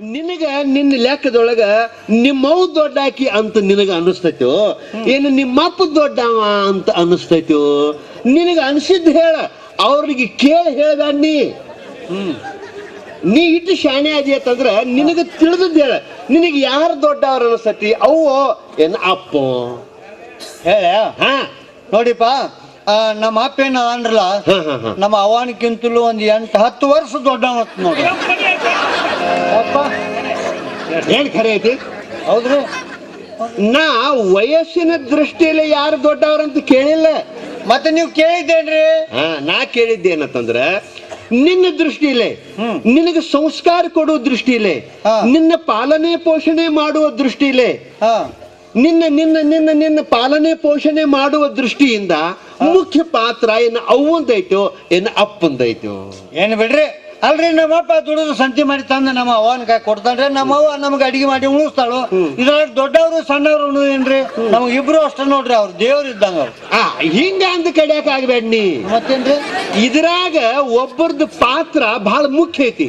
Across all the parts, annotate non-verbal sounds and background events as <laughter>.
ನಿನಗ ನಿನ್ನ ಲೆಕ್ಕದೊಳಗ ನಿಮ್ಮವ್ ದೊಡ್ಡಾಕಿ ಅಂತ ನಿನಗ ಅನಿಸ್ತೈತೋ? ಏನು ನಿಮ್ಮಪ್ಪ ದೊಡ್ಡವ ಅಂತ ಅನಿಸ್ತೈತೋ? ನಿನಗ ಅನ್ಸಿದ್ ಹೇಳ ಅವ್ರಿಗೆ ಕೇಳಿ ಹೇಳ್ದ ನೀ. ನೀ ಇಟ್ಟು ಶಾಣೆ ಆದಿ ಅಂತಂದ್ರ ನಿನಗ ತಿಳಿದದ್ ಹೇಳ ನಿನಗೆ ಯಾರು ದೊಡ್ಡವ್ರ ಅನಿಸ್ತತಿ? ಅವು ಏನ್ ಅಪ್ಪ? ಹೇಳ? ಹಾ. ನೋಡಿಪ್ಪ ಆ, ನಮ್ಮ ಅಪ್ಪ ಏನ ಅಂದ್ರಲ್ಲ. ನಮ್ಮ ಅವಾನಕ್ಕಿಂತಲೂ ಒಂದ್ ಎಂಟು ಹತ್ತು ವರ್ಷ ದೊಡ್ಡ ನೋಡಿ. ಅಪ್ಪ. ಏನ್ ಖರೆ ಐತಿ? ಹೌದ್ರಿ? ನಾ ವಯಸ್ಸಿನ ದೃಷ್ಟಿಯಲ್ಲಿ ಯಾರು ದೊಡ್ಡವ್ರಂತ ಕೇಳಿಲ್ಲ. ಮತ್ತೆ ನೀವು ಕೇಳಿದ್ದೇನ್ರಿ? ಹಾ ನಾ ಕೇಳಿದ್ದೇನಂತಂದ್ರ ನಿನ್ನ ದೃಷ್ಟಿಲೇ. ನಿನಗೆ ಸಂಸ್ಕಾರ ಕೊಡುವ ದೃಷ್ಟಿಲೇ. ನಿನ್ನ ಪಾಲನೆ ಪೋಷಣೆ ಮಾಡುವ ದೃಷ್ಟಿಲೇ ಹಾ. ನಿನ್ನ ನಿನ್ನ ನಿನ್ನ ನಿನ್ನ ಪಾಲನೆ ಪೋಷಣೆ ಮಾಡುವ ದೃಷ್ಟಿಯಿಂದ ಮುಖ್ಯ ಪಾತ್ರ ಏನು ಅವಂದೈತು ಏನು ಅಪ್ಪಂದೈತು. ಏನ್ ಬಿಡ್ರಿ? ಅಲ್ರಿ ನಮ್ಮಪ್ಪ ದುಡಿದು ಸಂತಿ ಮಾಡಿ ತಂದ ನಮ್ಮ ಅವನ ಕೈ ಕೊಡ್ತಾನ್ರಿ. ನಮ್ಮ ಅವ್ವ ನಮ್ಗೆ ಅಡಿಗೆ ಮಾಡಿ ಉಣಿಸ್ತಾಳು. ಇದ್ರಾಗ ದೊಡ್ಡವರು ಸಣ್ಣವ್ರು ಏನ್ರಿ? ನಮ್ಗೆ ಇಬ್ರು ಅಷ್ಟ ನೋಡ್ರಿ ಅವ್ರು. ದೇವ್ರು ಇದ್ದಂಗ ಹಿಂಗ ಅಂದ ಕಡಿಯಾಕ ಆಗ್ಬೇಡ ನೀ. ಮತ್ತೇನ್ರಿ? ಇದ್ರಾಗ ಒಬ್ಬರದ್ದು ಪಾತ್ರ ಬಹಳ ಮುಖ್ಯ ಐತಿ.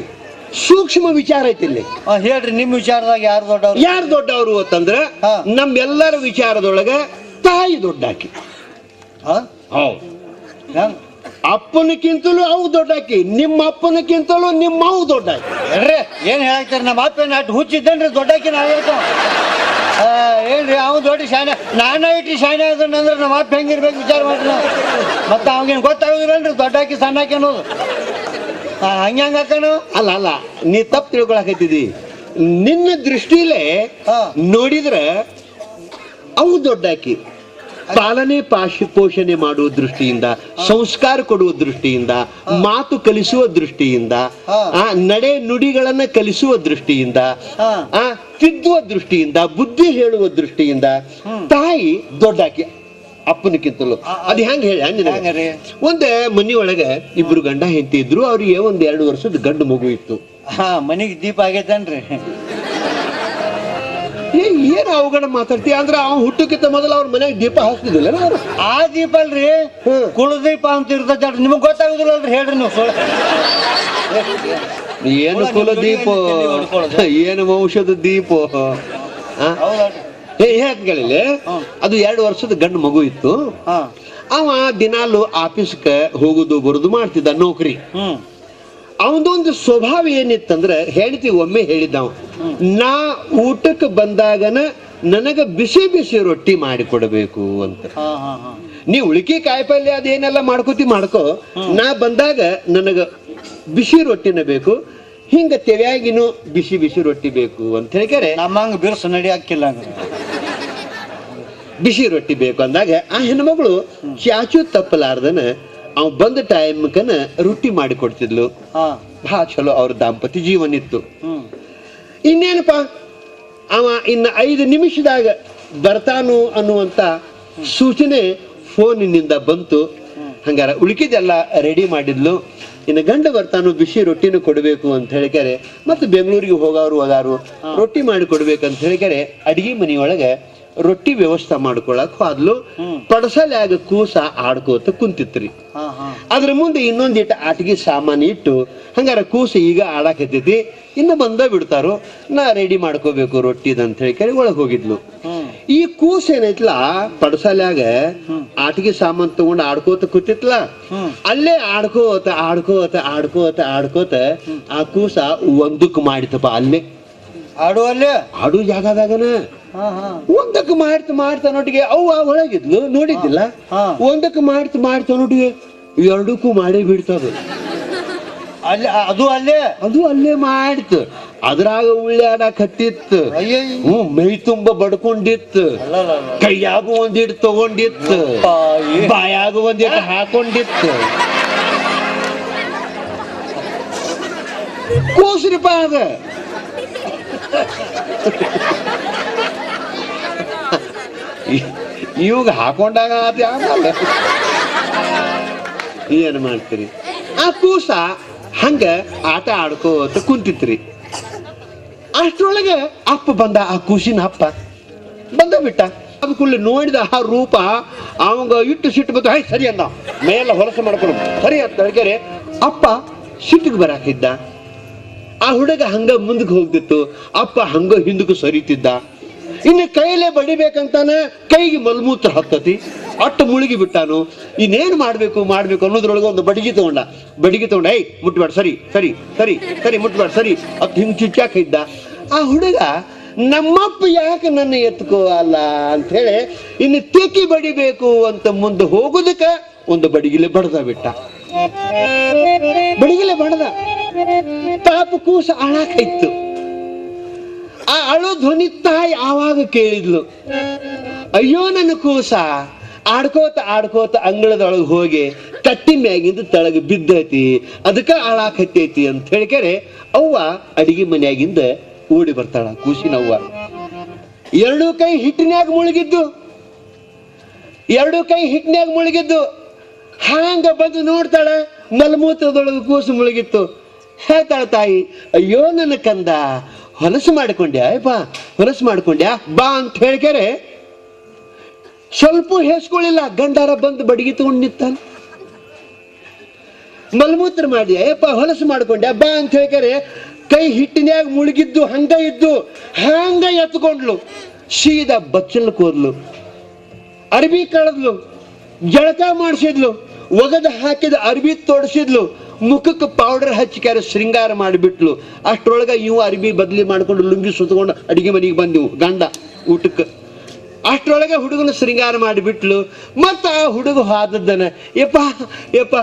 ಸೂಕ್ಷ್ಮ ವಿಚಾರ ಐತಿ ಇಲ್ಲಿ. ಆ, ಹೇಳ್ರಿ ನಿಮ್ ವಿಚಾರದಾಗ ಯಾರು ದೊಡ್ಡವ್ರು? ಯಾರು ದೊಡ್ಡವರು ಅಂತಂದ್ರೆ ಹಾ. ನಮ್ಮೆಲ್ಲರ ವಿಚಾರದೊಳಗ ತಾಯಿ ದೊಡ್ಡಾಕಿ. ಹಾ? ಹೌದು. ಹೆಂಗ್? ಅಪ್ಪನಕ್ಕಿಂತಲೂ ಅವು ದೊಡ್ಡಾಕಿ ನಿಮ್ಮ ಅಪ್ಪನಕ್ಕಿಂತಲೂ ನಿಮ್ಮ ಅವು ದೊಡ್ಡಾಕಿ. ಹೇಳ್ರಿ ಏನ್ ಹೇಳ್ತಾರೆ ನಮ್ಮ ಅಪ್ಪ ಏನ್ ಅಟ್ ಹುಚ್ಚಿದ್ದೇನ್ರಿ? ದೊಡ್ಡಾಕಿ ನಾವೇತ ಏನ್ರಿ ಅವ್ ದೊಡ್ಡ ಶಾನೆ ನಾನ ಇಟ್ಟು ಶಾನೆ ಅದನ್ನಂದ್ರೆ ನಮ್ಮ ಅಪ್ಪ ಹೆಂಗಿರ್ಬೇಕು ವಿಚಾರ ಮಾಡ್ರಿ ನಾವು. ಮತ್ತೆ ಅವಾಗೇನ್ ಗೊತ್ತಾಗುದಿಲ್ಲನ್ರಿ ದೊಡ್ಡಾಕಿ ಸಣ್ಣಾಕಿ ಅನ್ನೋದು. ಹಂಗ್ ಅಲ್ಲ ಅಲ್ಲ ನೀ ತಪ್ಪು ತಿಳ್ಕೊಳಕತ್ತಿದಿ. ನಿನ್ನ ದೃಷ್ಟಿಲೇ. ನೋಡಿದ್ರ ಅವು ದೊಡ್ಡಾಕಿ ಪಾಲನೆ ಪಾಶಿ ಪೋಷಣೆ ಮಾಡುವ ದೃಷ್ಟಿಯಿಂದ ಸಂಸ್ಕಾರ ಕೊಡುವ ದೃಷ್ಟಿಯಿಂದ ಮಾತು ಕಲಿಸುವ ದೃಷ್ಟಿಯಿಂದ ಆ ನಡೆ ನುಡಿಗಳನ್ನ ಕಲಿಸುವ ದೃಷ್ಟಿಯಿಂದ. ಆ ತಿದ್ದುವ ದೃಷ್ಟಿಯಿಂದ ಬುದ್ಧಿ ಹೇಳುವ ದೃಷ್ಟಿಯಿಂದ ತಾಯಿ ದೊಡ್ಡಾಕಿ ಅಪ್ಪನಕ್ಕಿಂತಲೂ ಅದ್ ಹೆಂಗ್ ಹೇಳಿ? ಒಂದೇ ಮನಿ ಒಳಗೆ ಇಬ್ರು ಗಂಡ ಹೆಂಡತಿ ಇದ್ರು ಅವ್ರಿಗೆ ಒಂದ್ ಎರಡು ವರ್ಷದ ಗಂಡು ಮಗು ಇತ್ತು. ಹಾ ಮನಿಗ್ ದೀಪ ಆಗೈತನ್ರಿ ಏ, ಏನ್ ಅವಗಡ ಮಾತಾಡ್ತೀಯ ಅಂದ್ರ ಅವ್ ಹುಟ್ಟಕ್ಕಿಂತ ಮೊದಲು ಅವ್ರ ಮನೆಗೆ ದೀಪ ಹಾಕ್ತಿದಿಲ್ಲ ಆ ದೀಪ ಅಲ್ರಿ ಕುಳದೀಪ ಕುಲದೀಪ ಅಂತ ಇರ್ತದ ನಿಮಗ್ ಗೊತ್ತಾಗುದಿಲ್ಲ ಅಂದ್ರೆ ಹೇಳ್ರಿ ನೀವು ಏನು ಹುಳ ಕುಲ ನಿಮ್ ದೀಪ ಜೋಡಿ ಎಲ್ಲಿ ಹೊಡ್ಕೊಳ್ಳೋದು? <laughs> ಏನು ವಂಶದ ದೀಪ? ಹೌದಲ್ರಿ. ಹೇಳ್ಕಳಿಲ್ಲ ಅದು ಎರಡು ವರ್ಷದ ಗಂಡು ಮಗು ಇತ್ತು. ಅವ ದಿನಾಲು ಆಫೀಸ್ಗೆ ಹೋಗುದು ಬರುದು ಮಾಡ್ತಿದ್ದ ನೌಕರಿ. ಅವನೊಂದು ಅವನದೊಂದು ಸ್ವಭಾವ ಏನಿತ್ತಂದ್ರ ಹೇಳ್ತಿ ಒಮ್ಮೆ ಹೇಳಿದ್ದ ನಾ ಊಟಕ್ಕೆ ಬಂದಾಗನ ನನಗ ಬಿಸಿ ಬಿಸಿ ರೊಟ್ಟಿ ಮಾಡಿ ಕೊಡಬೇಕು ಅಂತ. ನೀ ಉಳಿಕೆ ಕಾಯಿಪಲ್ಯ ಅದೇನೆಲ್ಲ ಮಾಡ್ಕೋತಿ ಮಾಡ್ಕೋ. ನಾ ಬಂದಾಗ ನನಗ ಬಿಸಿ ರೊಟ್ಟಿನ ಬೇಕು ಹಿಂಗ ತೆವ್ಯಾಗಿನೂ ಬಿಸಿ ಬಿಸಿ ರೊಟ್ಟಿ ಬೇಕು ಅಂತ ಹೇಳಿಕರೆ ನಮ್ಮಂಗ ಬಿರ್ಸ ನಡಿ ಹಾಕಿಲ್ಲ ಬಿಸಿ ರೊಟ್ಟಿ ಬೇಕು ಅಂದಾಗ ಆ ಹೆಣ್ಮಗಳು ಚಾಚು ತಪ್ಪಲಾರ್ದನ ಅವ್ ಬಂದ ಟೈಮ್ಕನ ರೊಟ್ಟಿ ಮಾಡಿ ಕೊಡ್ತಿದ್ಲು. ಬಹಳ ಚಲೋ ಅವ್ರ ದಾಂಪತ್ಯ ಜೀವನ ಇತ್ತು. ಇನ್ನೇನಪ್ಪ? ಅವ ಇನ್ನ ಐದು ನಿಮಿಷದಾಗ ಬರ್ತಾನು ಅನ್ನುವಂತ ಸೂಚನೆ ಫೋನಿನಿಂದ ಬಂತು. ಹಂಗಾರ ಉಳಿಕಿದೆಲ್ಲ ರೆಡಿ ಮಾಡಿದ್ಲು. ಇನ್ನು ಗಂಡ ಬರ್ತಾನು ಬಿಸಿ ರೊಟ್ಟಿನೂ ಕೊಡಬೇಕು ಅಂತ ಹೇಳಿಕರೆ ಮತ್ತು ಬೆಂಗಳೂರಿಗೆ ಹೋಗೋರು ಅದಾರು ರೊಟ್ಟಿ ಮಾಡಿ ಕೊಡ್ಬೇಕಂತ ಹೇಳಿಕರೆ ಅಡಿಗೆ ಮನೆಯೊಳಗೆ ರೊಟ್ಟಿ ವ್ಯವಸ್ಥೆ ಮಾಡ್ಕೊಳಕ್ ಹೋದ್ಲು. ಪಡಸಲ್ಯಾಗ ಕೂಸ ಆಡ್ಕೋತ ಕುಂತಿತ್ರಿ. ಅದ್ರ ಮುಂದೆ ಇನ್ನೊಂದಿಟ್ಟು ಆಟಿಗೆ ಸಾಮಾನು ಇಟ್ಟು ಹಂಗಾರ ಕೂಸ ಈಗ ಆಡಾಕತ್ತೈತಿ ಇನ್ನು ಬಂದ ಬಿಡ್ತಾರು ನಾ ರೆಡಿ ಮಾಡ್ಕೋಬೇಕು ರೊಟ್ಟಿದಂತ ಹೇಳಿ ಕರೆ ಒಳಗ್ ಹೋಗಿದ್ಲು. ಈ ಕೂಸ ಏನೈತ್ಲ ಪಡಸಲ್ಯಾಗ ಆಟಿಗೆ ಸಾಮಾನ್ ತಗೊಂಡು ಆಡ್ಕೋತ ಕೂತಿತ್ಲ ಅಲ್ಲೇ ಆಡ್ಕೋತ ಆಡ್ಕೋತ ಆಡ್ಕೋತ ಆಡ್ಕೋತ ಆ ಕೂಸ ಒಂದಕ್ಕೆ ಮಾಡಿತಪ್ಪ ಅಲ್ಲೇ. ಆಡು ಜಾಗದಾಗನ. ಹಾ ಹಾ. ಒಂದಕ್ಕೆ ಮಾಡ್ತ ಮಾಡ್ತಾ ನೋಟಿಗೆ ಅವು ಒಳಗಿದ್ಲು ನೋಡಿದ್ದಿಲ್ಲ. ಒಂದಕ್ಕೆ ಮಾಡ್ತ ಮಾಡ್ತಾ ನೋಟಿಗೆ ಎರಡಕ್ಕೂ ಮಾಡೇ ಬಿಡ್ತದ. ಅಲ್ಲಿ ಅದು ಅಲ್ಲೇ? ಅದು ಅಲ್ಲೇ ಮಾಡಿತ್ತು. ಅದ್ರಾಗ ಉಳ್ಳಾಡಕ್ ಹತ್ತಿತ್ತು ಹ್ಞೂ ಮೈ ತುಂಬ ಬಡ್ಕೊಂಡಿತ್ತು. ಕೈಯಾಗ ಒಂದಿಟ್ಟು ತಗೊಂಡಿತ್ತು. ಬಾಯಾಗ ಒಂದಿಟ್ಟು ಹಾಕೊಂಡಿತ್ತು. ಕೂಸ್ರಿಪ ಅದ. ಇವಾಗ ಹಾಕೊಂಡಾಗ ಆಗಲ್ಲ ಏನ್ ಮಾಡ್ತೀರಿ? ಆ ಕೂಸ ಹಂಗ ಆಟ ಆಡ್ಕೋತ ಕುಂತಿತ್ರಿ ಅಷ್ಟ್ರೊಳಗೆ ಅಪ್ಪ ಬಂದ ಆ ಖುಷಿನ ಅಪ್ಪ ಬಂದ ಬಿಟ್ಟ. ಕುಳ್ಳಿ ನೋಡಿದ ಆ ರೂಪ, ಅವಂಗ ಇಟ್ಟು ಸಿಟ್ಟು ಬಂತು ಹಾಯ್ ಸರಿ ಅಂದ ಮೇಲೆ ಹೊಲಸು ಮಾಡ್ಕೊಂಡು. ಸರಿ ಅಂತ ಹೇಳಿದರೆ ಅಪ್ಪ ಸಿಟ್ಟಿಗೆ ಬರಾಕಿದ್ದ. ಆ ಹುಡುಗ ಹಂಗ ಮುಂದಕ್ಕೆ ಹೋಗ್ತಿತ್ತು. ಅಪ್ಪ ಹಂಗ ಹಿಂದಕ್ಕೂ ಸರಿತಿದ್ದ. ಇನ್ನು ಕೈಲೇ ಬಡಿಬೇಕಂತಾನೆ ಕೈಗೆ ಮಲ್ಮೂತ್ರ ಹತ್ತತಿ. ಅಟ್ಟು ಮುಳುಗಿ ಬಿಟ್ಟಾನು. ಇನ್ನೇನ್ ಮಾಡ್ಬೇಕು ಮಾಡ್ಬೇಕು ಅನ್ನೋದ್ರೊಳಗೆ ಒಂದು ಬಡಿಗೆ ತಗೊಂಡ. ಬಡಿಗೆ ತಗೊಂಡ, ಏಯ್, ಮುಟ್ಬೇಡ, ಸರಿ ಸರಿ ಸರಿ ಸರಿ, ಮುಟ್ಬೇಡ, ಸರಿ. ಅತ್ ಹಿಂಗ್ ಚುಚ್ಚಾಕ ಇದ್ದ. ಆ ಹುಡುಗ, ನಮ್ಮಪ್ಪ ಯಾಕೆ ನನ್ನ ಎತ್ಕೋ ಅಲ್ಲ? ಅಂತ ಹೇಳಿ, ಇನ್ನು ತಿಕ್ಕಿ ಬಡಿಬೇಕು ಅಂತ ಮುಂದೆ ಹೋಗುದಕ್ಕ ಒಂದು ಬಡಿಗಿಲೆ ಬಡದ ಬಿಟ್ಟ. ಬಡಿಗಿಲೆ ಬಡದ. ಪಾಪ ಕೂಸ ಅಳಾಕೈತು ಆ ಅಳು ಧ್ವನಿ ತಾಯಿ ಆವಾಗ ಕೇಳಿದ್ಲು, ಅಯ್ಯೋ, ನನ್ನ ಕೂಸ ಆಡ್ಕೋತ ಆಡ್ಕೋತ ಅಂಗಳದೊಳಗೆ ಹೋಗಿ ಕಟ್ಟಿ ಮ್ಯಾಗಿಂದ ತಳಗ ಬಿದ್ದೈತಿ. ಅದಕ್ಕ ಆಳಾಕತ್ತೈತಿ ಅಂತ ಹೇಳಿಕರೆ ಅವ್ವ ಅಡಿಗೆ ಮನ್ಯಾಗಿಂದ ಓಡಿ ಬರ್ತಾಳ, ಕೂಸಿನವ್ವ. ಎರಡು ಕೈ ಹಿಟ್ಟಿನ್ಯಾಗ ಮುಳುಗಿದ್ದು. ಎರಡೂ ಕೈ ಹಿಟ್ಟಿನ್ಯಾಗ ಮುಳುಗಿದ್ದು. ಹಾಂಗ ಬಂದು ನೋಡ್ತಾಳ, ಮಲಮೂತ್ರದೊಳಗೆ ಕೂಸು ಮುಳುಗಿತ್ತು. ಹೇಳ್ತಾಳ ತಾಯಿ, ಅಯ್ಯೋ ನನ್ನ ಕಂದ, ಹೊಲಸು ಮಾಡ್ಕೊಂಡ್ಯಾ ಬಾ ಹೊಲಸು ಮಾಡ್ಕೊಂಡ್ಯಾ, ಬಾ ಅಂತ ಹೇಳ್ಕ್ಯಾರೆ ಸ್ವಲ್ಪ ಹೇಸ್ಕೊಳ್ಳಿಲ್ಲ ಗಂಡಾರ ಬಂದು ಬಡಿಗೆ ತಗೊಂಡು ನಿಂತಾನ. ಮಲಮೂತ್ರ ಮಾಡಿ, ಅಯ್ಯಪ್ಪ, ಹೊಲಸು ಮಾಡ್ಕೊಂಡೆ, ಬಾ ಅಂತ ಹೇಳ್ಕಾರೆ, ಕೈ ಹಿಟ್ಟಿನ್ಯಾಗ ಮುಳುಗಿದ್ದು, ಹಂಗ ಇದ್ದು, ಹಂಗ ಎತ್ಕೊಂಡ್ಲು. ಸೀದಾ ಬಚ್ಚಲ್ ಕೋದ್ಲು. ಅರ್ಬಿ ಕಳದ್ಲು, ಜಳಕ ಮಾಡಿಸಿದ್ಲು, ಒಗದ ಹಾಕಿದ ಅರ್ಬಿ ತೋಡಿಸಿದ್ಲು, ಮುಖಕ್ಕೆ ಪೌಡರ್ ಹಚ್ಚಿಕ್ಯಾರ ಶೃಂಗಾರ ಮಾಡಿಬಿಟ್ಲು. ಅಷ್ಟರೊಳಗೆ ಇವು ಅರ್ಬಿ ಬದಲಿ ಮಾಡ್ಕೊಂಡು ಲುಂಗಿ ಸುತ್ತಕೊಂಡು ಅಡಿಗೆ ಮನೆಗೆ ಬಂದಿವು, ಗಂಡ ಊಟಕ್ಕೆ. ಅಷ್ಟ್ರೊಳಗೆ ಹುಡುಗನ ಶೃಂಗಾರ ಮಾಡಿಬಿಟ್ಲು ಮತ್ತ ಆ ಹುಡುಗ ಹಾದದ್ದನ ಯಪ್ಪ ಯಪ್ಪ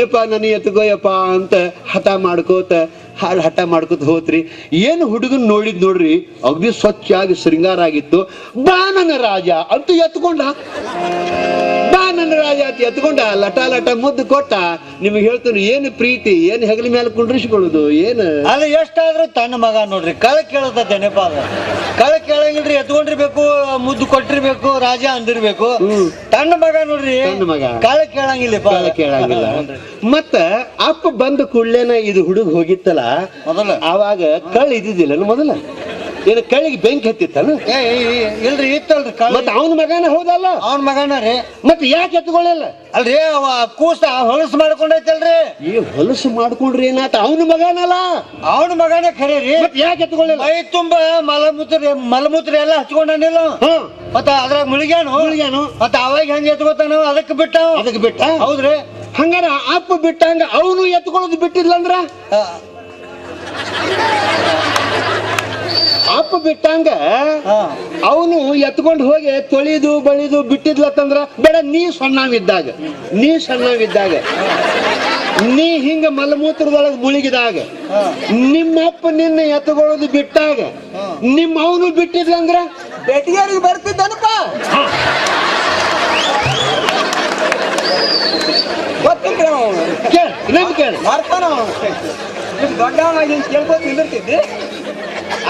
ಯಪ್ಪ, ನನ್ನ ಎತ್ಕೋ, ಯಪ್ಪ, ಅಂತ ಹಠ ಮಾಡ್ಕೋತ ಹಾಳು ಹಠ ಮಾಡ್ಕೋತ ಹೋತ್ರಿ. ಏನು ಹುಡುಗನ್ ನೋಡಿದ್ ನೋಡ್ರಿ ಅಗ್ದಿ ಸ್ವಚ್ಛಾಗಿ ಶೃಂಗಾರ ಆಗಿತ್ತು. ಬಾ ನನ್ನ ರಾಜ, ಅಂತ ಎತ್ಕೊಂಡ. ನನ್ನ ರಾಜ ಅಂತ ಎತ್ಕೊಂಡ ಲಟ ಲಟ ಮುದ್ದು ಕೊಟ್ಟ ನಿಮಗೆ ಹೇಳ್ತೀನಿ ಏನು ಪ್ರೀತಿ ಏನು ಹೆಗಲ ಮೇಲೆ ಕುಂಡ್ರಿಸ್ಕೊಳ್ಳೋದು ಏನು? ಅಲ್ಲ ಎಷ್ಟಾದ್ರೂ ತನ್ನ ಮಗ ನೋಡ್ರಿ ಕಳ ಕೇಳದ ನೆಪ ಅದ ಕಳ ಕೇಳಂಗಿಲ್ರಿ ಎತ್ಕೊಂಡಿರ್ಬೇಕು ಮುದ್ದು ಕೊಟ್ಟಿರ್ಬೇಕು ರಾಜ ಅಂದಿರ್ಬೇಕು. ತನ್ನ ಮಗ ನೋಡ್ರಿ ಮಗ. ಕಳ ಕೇಳಂಗಿಲ್ಲ ಕಳ ಕೇಳಂಗಿಲ್ಲ. ಮತ್ತ ಅಪ್ಪ ಬಂದ ಕೂಡ್ಲೇನ ಇದು ಹುಡುಗ ಹೋಗಿತ್ತಲ್ಲ ಮೊದಲ. ಆವಾಗ ಕಳ್ ಇದ್ದಿದ್ದಿಲ್ಲ ಮೊದಲ? ಏನು ಕಳ್ಳಿಗೆ ಬೆಂಕಿ ಹತ್ತಿತ್ತಲ್ಲ ಏ ಇಲ್ರಿ ಇತ್ತಲ್ರಿ ಮತ್ತೆ ಮತ್ತ ಅವನ ಮಗನ ಹೌದಲ್ಲ? ಅವನ ಮಗನ ರೀ. ಮತ್ತೆ ಯಾಕೆ ಎತ್ಕೊಳ್ಳಲ್ಲ? ಅಲ್ರಿ ಅವ ಕೂಸ ಹೊಲಸು ಮಾಡ್ಕೊಂಡೈತಲ್ರಿ. ಈ ಹೊಲಸು ಮಾಡ್ಕೊಂಡ್ರಿ ಏನಾತ? ಅವನ ಮಗನಲ್ಲ? ಅವನ ಮಗನೇ ಖರೆ ರೀ. ಮತ್ತೆ ಯಾಕೆ ಎತ್ಕೊಳ್ಳಲ್ಲ? ಮೈ ತುಂಬ ಮಲಮೂತ್ರ ಮಲಮೂತ್ರ ಎಲ್ಲ ಹಚ್ಕೊಂಡನಿಲ್ಲ ಹಾ. ಮತ್ತ ಅದ್ರಾಗ ಮುಳುಗ್ಯಾನು. ಮುಳುಗ್ಯಾನು. ಮತ್ತೆ ಅವಾಗ ಹೆಂಗ್ ಎತ್ಕೋತಾನ ಅದಕ್ಕೆ ಬಿಟ್ಟ ಅದಕ್ಕೆ ಬಿಟ್ಟ? ಹೌದ್ರಿ. ಹಂಗಾರ ಅಪ್ಪ ಬಿಟ್ಟಂಗ ಅವನು ಎತ್ಕೊಳ್ಳೋದು ಬಿಟ್ಟಿದ್ಲಂದ್ರ? ಆ, ಅಪ್ಪ ಬಿಟ್ಟಂಗ ಅವನು ಎತ್ಕೊಂಡು ಹೋಗಿ ತೊಳಿದು ಬಳಿದು ಬಿಟ್ಟಿದ್ಲತ್ತಂದ್ರ ಬೇಡ ನೀ ಸಣ್ಣವಿದ್ದಾಗ ನೀ ಸಣ್ಣವಿದ್ದಾಗ ನೀ ಹಿಂಗ ಮಲಮೂತ್ರದೊಳಗೆ ಮುಳುಗಿದಾಗ ನಿಮ್ಮ ನಿಮ್ಮಪ್ಪ ನಿನ್ನ ಎತ್ಕೊಳ್ಳೋದು ಬಿಟ್ಟಾಗ. ನಿಮ್ಮ ಅವನು ಬಿಟ್ಟಿದ್ಲಂದ್ರ ಬೆಟ್ಟಿಗೆ ಬರ್ತಿದ್ದನಪ್ಪ. ಕೇಳ ಕೇಳ. ದೊಡ್ಡವನಾಗಿ ಕೇಳ್ಬೋದು ನಿಂದಿರ್ತಿದ್ದಿ?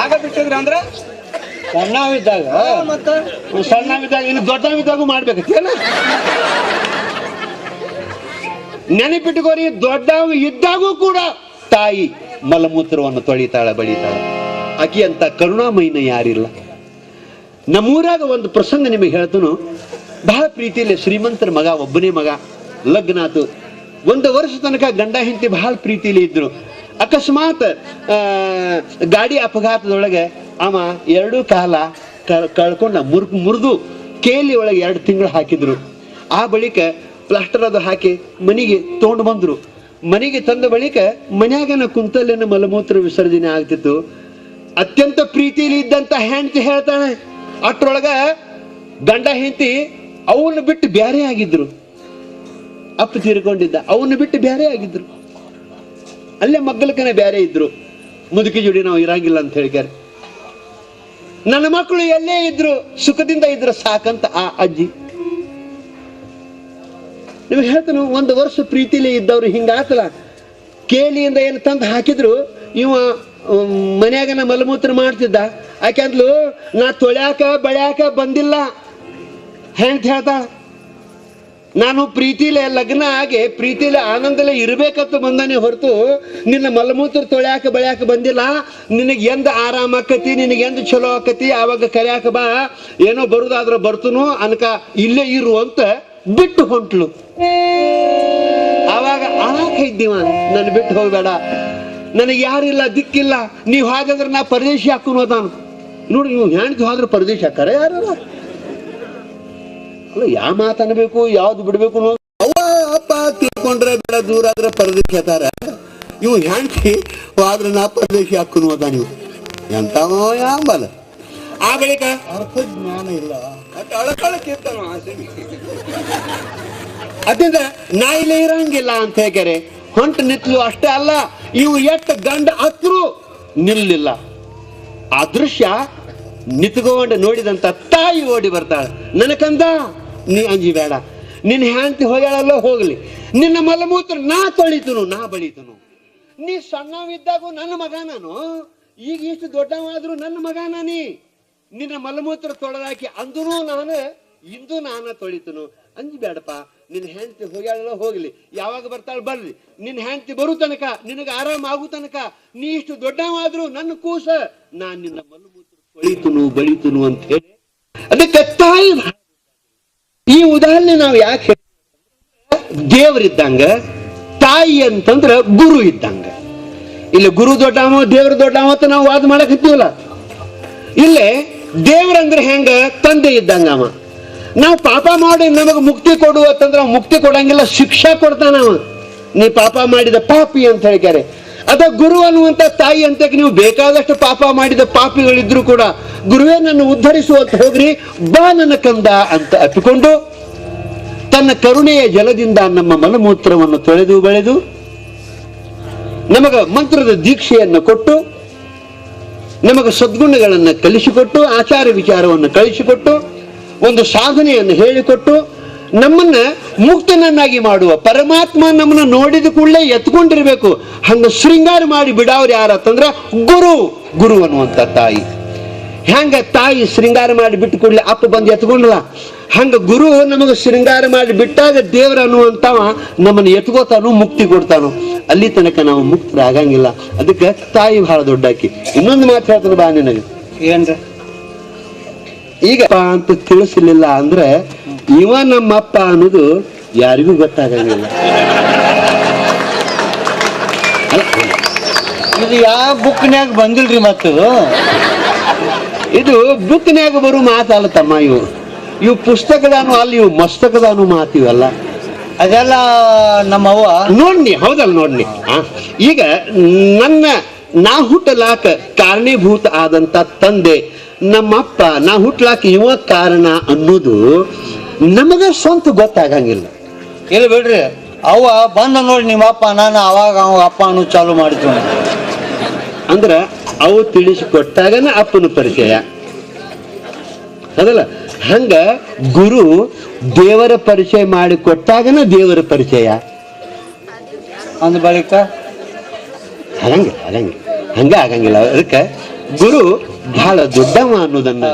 ಆಗ ಬಿಟ್ಟಿದ್ರ ಅಂದ್ರ ಸಣ್ಣವಿದ್ದಾಗ ಮತ್ತ? ಸಣ್ಣವಿದ್ದಾಗ ಇನ್ನು ದೊಡ್ಡವಿದ್ದಾಗೂ ಮಾಡ್ಬೇಕತ್ತೇನ ನೆನಪಿಟ್ಟುಕೋರಿ ದೊಡ್ಡವ ಇದ್ದಾಗೂ ಕೂಡ ತಾಯಿ ಮಲಮೂತ್ರವನ್ನು ತೊಳಿತಾಳೆ ಬಳಿತಾಳ ಆಕಿ ಅಂತ ಕರುಣಾಮಯಿನ ಯಾರಿಲ್ಲ. ನಮ್ಮೂರಾಗ ಒಂದು ಪ್ರಸಂಗ ನಿಮಗೆ ಹೇಳ್ತನು. ಬಹಳ ಪ್ರೀತಿಯಲ್ಲಿ ಶ್ರೀಮಂತರ ಮಗ ಒಬ್ಬನೇ ಮಗ ಲಗ್ನ ಆತು. ಒಂದು ವರ್ಷ ತನಕ ಗಂಡ ಹೆಂಡತಿ ಬಹಳ ಪ್ರೀತಿಯಲ್ಲಿ ಇದ್ರು. ಅಕಸ್ಮಾತ್ ಗಾಡಿ ಅಪಘಾತದೊಳಗೆ ಅವ ಎರಡೂ ಕಾಲ ಕಳ್ಕೊಂಡ, ಮುರ್, ಮುರಿದು ಕೇಲಿ ಒಳಗೆ ಎರಡು ತಿಂಗಳು ಹಾಕಿದ್ರು. ಆ ಬಳಿಕ ಪ್ಲಾಸ್ಟರ್ ಅದು ಹಾಕಿ ಮನೆಗೆ ತಗೊಂಡು ಬಂದ್ರು. ಮನೆಗೆ ತಂದ ಬಳಿಕ ಮನ್ಯಾಗನ ಕುಂತಲ್ಲಿನ ಮಲಮೂತ್ರ ವಿಸರ್ಜನೆ ಆಗ್ತಿತ್ತು. ಅತ್ಯಂತ ಪ್ರೀತಿಲಿ ಇದ್ದಂತ ಹೆಂಡತಿ ಹೇಳ್ತಾಳೆ ಅಟ್ರೊಳಗ ಗಂಡ ಹೆಂಡತಿ ಅವನ್ನ ಬಿಟ್ಟು ಬ್ಯಾರೆ ಆಗಿದ್ರು. ಅಪ್ಪ ತೀರ್ಕೊಂಡಿದ್ದ, ಅವನ್ನ ಬಿಟ್ಟು ಬ್ಯಾರೆ ಆಗಿದ್ರು. ಅಲ್ಲೇ ಮಗ್ಗಲಕನ ಬೇರೆ ಇದ್ರು. ಮುದುಕಿ ಜೋಡಿ ನಾವು ಇರಂಗಿಲ್ಲ ಅಂತ ಹೇಳಿದ್ದಾರೆ ನನ್ನ ಮಕ್ಕಳು ಎಲ್ಲೇ ಇದ್ರು, ಸುಖದಿಂದ ಇದ್ರು ಸಾಕಂತ ಆ ಅಜ್ಜಿ. ನಿಮ್ಗೆ ಹೇಳ್ತಾನು, ಒಂದು ವರ್ಷ ಪ್ರೀತಿಲಿ ಇದ್ದವ್ರು ಹಿಂಗಾತಲ್ಲ ಕೇಲಿಯಿಂದ ಏನು ತಂದು ಹಾಕಿದ್ರು, ಇವ ಮನ್ಯಾಗನ ಮಲಮೂತ್ರ ಮಾಡ್ತಿದ್ದ. ಯಾಕೆಂದ್ಲು ನಾ ತೊಳ್ಯಾಕ, ಬಳ್ಯಾಕ ಬಂದಿಲ್ಲ. ಹೆಂಗ್ ಹೇಳ್ತಾಳ ನಾನು ಪ್ರೀತಿಲೆ ಲಗ್ನ ಆಗಿ ಪ್ರೀತಿಲೆ ಆನಂದಲೆ ಇರಬೇಕಂತ ಬಂದಾನೆ ಹೊರತು ನಿನ್ನ ಮಲಮೂತ್ರ ತೊಳ್ಯಾಕ ಬಳ್ಯಾಕ ಬಂದಿಲ್ಲ. ನಿನಗೆ ಎಂದ ಆರಾಮ ಆಕತಿ, ನಿನಗೆ ಎಂದ ಚಲೋ ಆಕತಿ, ಆವಾಗ ಕರ್ಯಾಕ ಬಾ. ಏನೋ ಬರುದಾದ್ರ ಬರ್ತನು ಅನ್ಕ ಇಲ್ಲೇ ಇರು ಅಂತ ಬಿಟ್ಟು ಹೊಂಟ್ಲು. ಆವಾಗ ಆಕ ಇದ್ದೀವ ನನ್ನ ಬಿಟ್ಟು ಹೋಗ್ಬೇಡ. ನನಗೆ ಯಾರಿಲ್ಲ, ದಿಕ್ಕಿಲ್ಲ. ನೀವು ಹಾಗಾದ್ರೆ ನಾ ಪರದೇಶಿ ಹಾಕೊಂಡು ಹೋದಾನು ನೋಡಿ ನೀವು ಹೆಣ್ತು ಹೋದ್ರೆ ಪರದೇಶಿ ಹಾಕಾರ ಯಾರಲ್ಲ ಅಲ್ಲ ಯಾವ ಮಾತನ್ಬೇಕು ಯಾವ್ದು ಬಿಡ್ಬೇಕು ಅವ ಅಪ್ಪ ತಿಳ್ಕೊಂಡ್ರೆ ಬೇಡ, ದೂರ ಆದ್ರೆ ಪರದೇಶಿ ಹೇಳ್ತಾರ ಇವು ಹೆಂಡತಿ ಆದ್ರೆ ನಾ ಪರದೇಶಿ ಹಾಕೊಂಡು ಅದ ನೀವು. ಎಂತ ಯಾಂಬಲ್ಲ ಆ ಬಳಿಕ ಅರ್ಥ ಜ್ಞಾನ ಇಲ್ಲ ಅದ್ರಿಂದ ನಾ ಇಲ್ಲಿ ಇರಂಗಿಲ್ಲ ಅಂತ ಹೇಳ್ಯಾರೆ ಹೊಂಟ ನಿತ್ಲು ಅಷ್ಟೇ ಅಲ್ಲ ಇವು ಎಷ್ಟು ಗಂಡ ಹತ್ರು ನಿಲ್ಲಿಲ್ಲ. ಆ ದೃಶ್ಯ ನಿತ್ಕೊಂಡು ನೋಡಿದಂತ ತಾಯಿ ಓಡಿ ಬರ್ತಾಳೆ. ನನಕಂದ ನೀ ಅಂಜಿ ಬೇಡ. ನಿನ್ನ ಹೆಂಡತಿ ಹೋಗ್ಯಾಳಲ್ಲ ಹೋಗ್ಲಿ. ನಿನ್ನ ಮಲಮೂತ್ರ ನಾ ತೊಳಿತನು, ನಾ ಬಳಿತನು. ನೀ ಸಣ್ಣವಿದ್ದಾಗ ನನ್ನ ಮಗ ನಾನು ಈಗ ಇಷ್ಟು ದೊಡ್ಡವಾದ್ರೂ ನನ್ನ ಮಗ ನಾನಿ ನಿನ್ನ ಮಲಮೂತ್ರ ತೊಳೆದಾಕಿ ಅಂದೂ ನಾನು, ಇಂದು ನಾನ ತೊಳಿತನು. ಅಂಜಿ ಬೇಡಪ್ಪ, ನಿನ್ನ ಹೆಂಡತಿ ಹೋಗ್ಯಾಳಲ್ಲ ಹೋಗ್ಲಿ. ಯಾವಾಗ ಬರ್ತಾಳ ಬರ್ರಿ ನಿನ್ನ ಹೆಂಡತಿ ಬರು ತನಕ, ನಿನಗ ಆರಾಮ ಆಗು ತನಕ, ನೀ ಇಷ್ಟು ದೊಡ್ಡವಾದ್ರೂ ನನ್ನ ಕೂಸ ನಾನ್ ನಿನ್ನ ಮಲಮೂತ್ರ ತೊಳಿತನು, ಬಳಿತನು ಅಂತ ಹೇಳಿ. ಅದಕ್ಕೆ ತಾಯಿ ಉದಾಹರಣೆ ನಾವು ಯಾಕೆ ದೇವರಿದ್ದಂಗ, ತಾಯಿ ಅಂತಂದ್ರ ಗುರು ಇದ್ದಂಗ. ಇಲ್ಲಿ ಗುರು ದೊಡ್ಡವ ದೇವ್ರ ದೊಡ್ಡವ ಅಂತ ನಾವು ವಾದ ಮಾಡಕ್ ಹತ್ತೀವಲ್ಲ? ಇಲ್ಲೇ ದೇವ್ರಂದ್ರೆ ಹೆಂಗ? ತಂದೆ ಇದ್ದಂಗ ಅವ. ನಾವು ಪಾಪ ಮಾಡಿ ನಮಗ ಮುಕ್ತಿ ಕೊಡು ಅಂತಂದ್ರ ಮುಕ್ತಿ ಕೊಡಂಗಿಲ್ಲ, ಶಿಕ್ಷಾ ಕೊಡ್ತಾನ ಅವ. ನೀ ಪಾಪ ಮಾಡಿದ ಪಾಪಿ ಅಂತ ಹೇಳ್ತಾರೆ ಅದ ಗುರು ಅನ್ನುವಂತ ತಾಯಿ ಅಂತ ನೀವು ಬೇಕಾದಷ್ಟು ಪಾಪ ಮಾಡಿದ ಪಾಪಿಗಳಿದ್ರು ಕೂಡ ಗುರುವೇ ನನ್ನ ಉದ್ಧರಿಸು ಅಂತ ಹೋಗ್ರಿ ಬಾ ನನ್ನ ಕಂದ ಅಂತ ಅಪ್ಪಿಕೊಂಡು ತನ್ನ ಕರುಣೆಯ ಜಲದಿಂದ ನಮ್ಮ ಮಲಮೂತ್ರವನ್ನು ತೊಳೆದು ಬೆಳೆದು ನಮಗ ಮಂತ್ರದ ದೀಕ್ಷೆಯನ್ನು ಕೊಟ್ಟು, ನಮಗ ಸದ್ಗುಣಗಳನ್ನು ಕಲಿಸಿಕೊಟ್ಟು, ಆಚಾರ ವಿಚಾರವನ್ನು ಕಳಿಸಿಕೊಟ್ಟು, ಒಂದು ಸಾಧನೆಯನ್ನು ಹೇಳಿಕೊಟ್ಟು, ನಮ್ಮನ್ನ ಮುಕ್ತನನ್ನಾಗಿ ಮಾಡುವ ಪರಮಾತ್ಮ ನಮ್ಮನ್ನ ನೋಡಿದ ಕೂಡಲೇ ಎತ್ಕೊಂಡಿರ್ಬೇಕು. ಹಂಗ ಶೃಂಗಾರ ಮಾಡಿ ಬಿಡಾವ್ರು ಯಾರತ್ತಂದ್ರ ಗುರು ಗುರು ಅನ್ನುವಂತ ತಾಯಿ. ಹೆಂಗ ತಾಯಿ ಶೃಂಗಾರ ಮಾಡಿ ಬಿಟ್ಟು ಕೂಡಲೇ ಅಪ್ಪ ಬಂದು ಎತ್ಕೊಂಡ್ಲ ಹಂಗ ಗುರು ನಮಗೆ ಶೃಂಗಾರ ಮಾಡಿ ಬಿಟ್ಟಾಗ ದೇವ್ರ ಅನ್ನುವಂತವ ನಮ್ಮನ್ನ ಎತ್ಕೋತಾನು ಮುಕ್ತಿ ಕೊಡ್ತಾನು ಅಲ್ಲಿ ತನಕ ನಾವು ಮುಕ್ತರಾಗಂಗಿಲ್ಲ. ಅದಕ್ಕೆ ತಾಯಿ ಬಹಳ ದೊಡ್ಡಾಕಿ. ಇನ್ನೊಂದು ಮಾತು ಹೇಳ್ತಾನೆ ಬಾ ನಿನಗೆ. ಏನ್ರ? ಈಗ ಅಂತ ತಿಳಿಸಲಿಲ್ಲ ಅಂದ್ರೆ ಇವ ನಮ್ಮಪ್ಪ ಅನ್ನೋದು ಯಾರಿಗೂ ಗೊತ್ತಾಗಂಗಿಲ್ಲ. ಇದು ಯಾವ ಬುಕ್ನ್ಯಾಗ ಬಂದಿಲ್ರಿ ಮತ್ತು ಇದು? ಬುಕ್ನ್ಯಾಗ ಬರೋ ಮಾತಲ್ಲ ತಮ್ಮ ಇವು. ಇವು ಪುಸ್ತಕದಾನು ಅಲ್ಲಿ ಇವು ಮಸ್ತಕದಾನು ಮಾತು ಇವೆಲ್ಲ. ಅದೆಲ್ಲ ನಮ್ಮ ಅವ್ವ ನೋಡ್ನಿ ಹೌದಲ್ಲ ನೋಡ್ನಿ. ಈಗ ನನ್ನ ನಾ ಹುಟ್ಟಲಾಕ ಕಾರಣೀಭೂತ ಆದಂತ ತಂದೆ ನಮ್ಮಪ್ಪ ನಾ ಹುಟ್ಲಾಕ ಇವ ಕಾರಣ ಅನ್ನೋದು ನಮಗ ಸ್ವಂತ ಗೊತ್ತಾಗಂಗಿಲ್ಲ. ಇಲ್ಲ ಬಿಡ್ರಿ ಅವ ಬಂದ ನೋಡಿ ನಿಮ್ಮ ಅಪ್ಪ ನಾನು ಅವಾಗ ಅವ ಅಪ್ಪ ಅನ್ನೋ ಚಾಲು ಮಾಡಿದ್ವಿ. ಅಂದ್ರೆ ಅವು ತಿಳಿಸಿಕೊಟ್ಟಾಗನ ಅಪ್ಪನ ಪರಿಚಯ. ಅದಲ್ಲ ಹಂಗ ಗುರು ದೇವರ ಪರಿಚಯ ಮಾಡಿ ಕೊಟ್ಟಾಗನ ದೇವರ ಪರಿಚಯ. ಅಂದ ಬಳಿಕ? ಹಂಗೆ ಹಂಗೆ ಹಂಗೆ ಆಗಂಗಿಲ್ಲ. ಅದಕ್ಕೆ ಗುರು ಬಹಳ ದೊಡ್ಡವ ಅನ್ನೋದನ್ನ